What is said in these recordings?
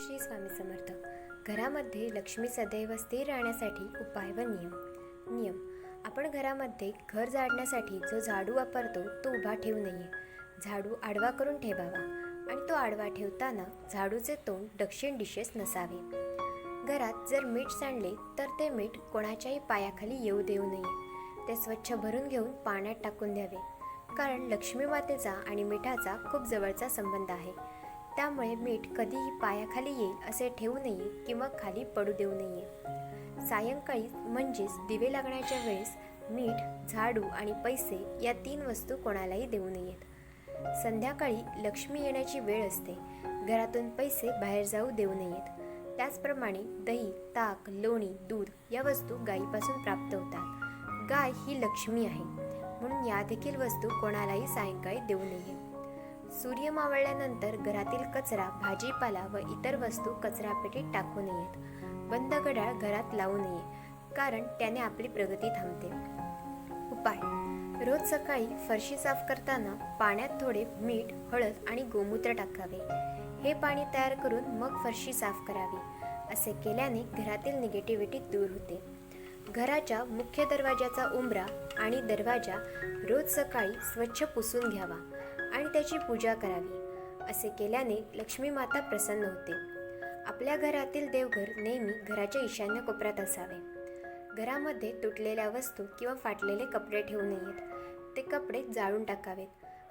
श्री स्वामी समर्थ. घरामध्ये लक्ष्मी सदैव स्थिर राहण्यासाठी उपाय व नियम. नियम. आपण घरामध्ये घर झाडण्यासाठी जो झाडू वापरतो तो उभा ठेवू नये. झाडू आडवा करून ठेवावा आणि तो आडवा ठेवताना झाडूचे तोंड दक्षिण दिशेस नसावे. घरात जर मीठ सांडले तर ते मीठ कोणाच्याही पायाखाली येऊ देऊ नये. ते स्वच्छ भरून घेऊन पाण्यात टाकून द्यावे. कारण लक्ष्मी मातेचा आणि मिठाचा खूप जवळचा संबंध आहे. त्यामुळे मीठ कधीही पायाखाली येईल असे ठेवू नये किंवा खाली पडू देऊ नये. सायंकाळी म्हणजेच दिवे लागण्याच्या वेळेस मीठ झाडू आणि पैसे या तीन वस्तू कोणालाही देऊ नयेत. संध्याकाळी लक्ष्मी येण्याची वेळ असते. घरातून पैसे बाहेर जाऊ देऊ नयेत. त्याचप्रमाणे दही ताक लोणी दूध या वस्तू गायीपासून प्राप्त होतात. गाय ही लक्ष्मी आहे. म्हणून या देखील वस्तू कोणालाही सायंकाळी देऊ नये. सूर्य मावळल्यानंतर घरातील कचरा भाजीपाला व इतर वस्तू कचरापेटीत टाकू नयेत. बंद घड्याळ घरात लावू नये कारण त्याने आपली प्रगती थांबते. उपाय. रोज सकाळी फरशी साफ करताना पाण्यात थोडे मीठ हळद आणि गोमूत्र टाकावे. हे पाणी तयार करून मग फरशी साफ करावी असे केल्याने घरातील निगेटिव्हिटी दूर होते. घराच्या मुख्य दरवाजाचा उंबरा आणि दरवाजा रोज सकाळी स्वच्छ पुसून घ्यावा. त्याची पूजा करावी. असे केल्याने लक्ष्मी माता प्रसन्न होते. आपल्या घरातील देवघर नेहमी घराच्या ईशान्य कोपऱ्यात असावे. घरामध्ये तुटलेल्या वस्तू किंवा फाटलेले कपडे ठेवू नयेत. ते कपडे जाळून टाकावेत.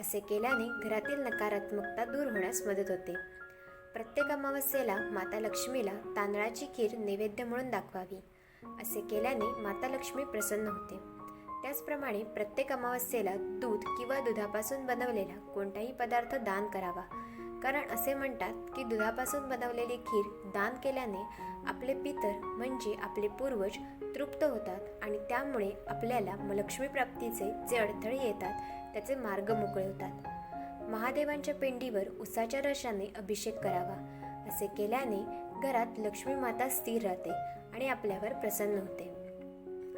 असे केल्याने घरातील नकारात्मकता दूर होण्यास मदत होते. प्रत्येक अमावस्येला माता लक्ष्मीला तांदळाची खीर नैवेद्य म्हणून दाखवावी. असे केल्याने माता लक्ष्मी प्रसन्न होते. त्याचप्रमाणे प्रत्येक अमावस्येला दूध किंवा दुधापासून बनवलेला कोणताही पदार्थ दान करावा. कारण असे म्हणतात की दुधापासून बनवलेली खीर दान केल्याने आपले पितर म्हणजे आपले पूर्वज तृप्त होतात आणि त्यामुळे आपल्याला म- लक्ष्मी प्राप्तीचे जे अडथळे येतात त्याचे मार्ग मोकळे होतात. महादेवांच्या पिंडीवर उसाच्या रशाने अभिषेक करावा. असे केल्याने घरात लक्ष्मी माता स्थिर राहते आणि आपल्यावर प्रसन्न होते.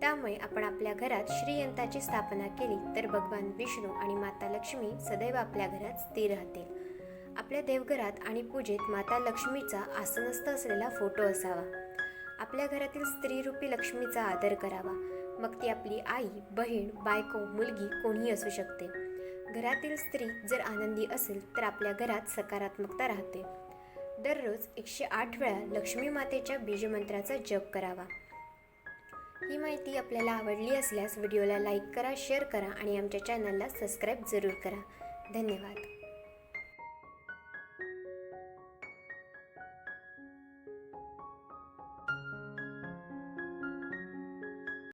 त्यामुळे आपण आपल्या घरात श्रीयंताची स्थापना केली तर भगवान विष्णू आणि माता लक्ष्मी सदैव आपल्या घरात स्थिर राहतील. आपल्या देवघरात आणि पूजेत माता लक्ष्मीचा आसनस्थ असलेला फोटो असावा. आपल्या घरातील स्त्रीरूपी लक्ष्मीचा आदर करावा. मग ती आपली आई बहीण बायको मुलगी कोणीही असू शकते. घरातील स्त्री जर आनंदी असेल तर आपल्या घरात सकारात्मकता राहते. दररोज एकशे आठ वेळा लक्ष्मी मातेच्या बीजमंत्राचा जप करावा. ही माहिती आपल्याला आवडली असल्यास व्हिडिओला लाईक करा शेअर करा आणि आमच्या चॅनलला सबस्क्राईब जरूर करा. धन्यवाद.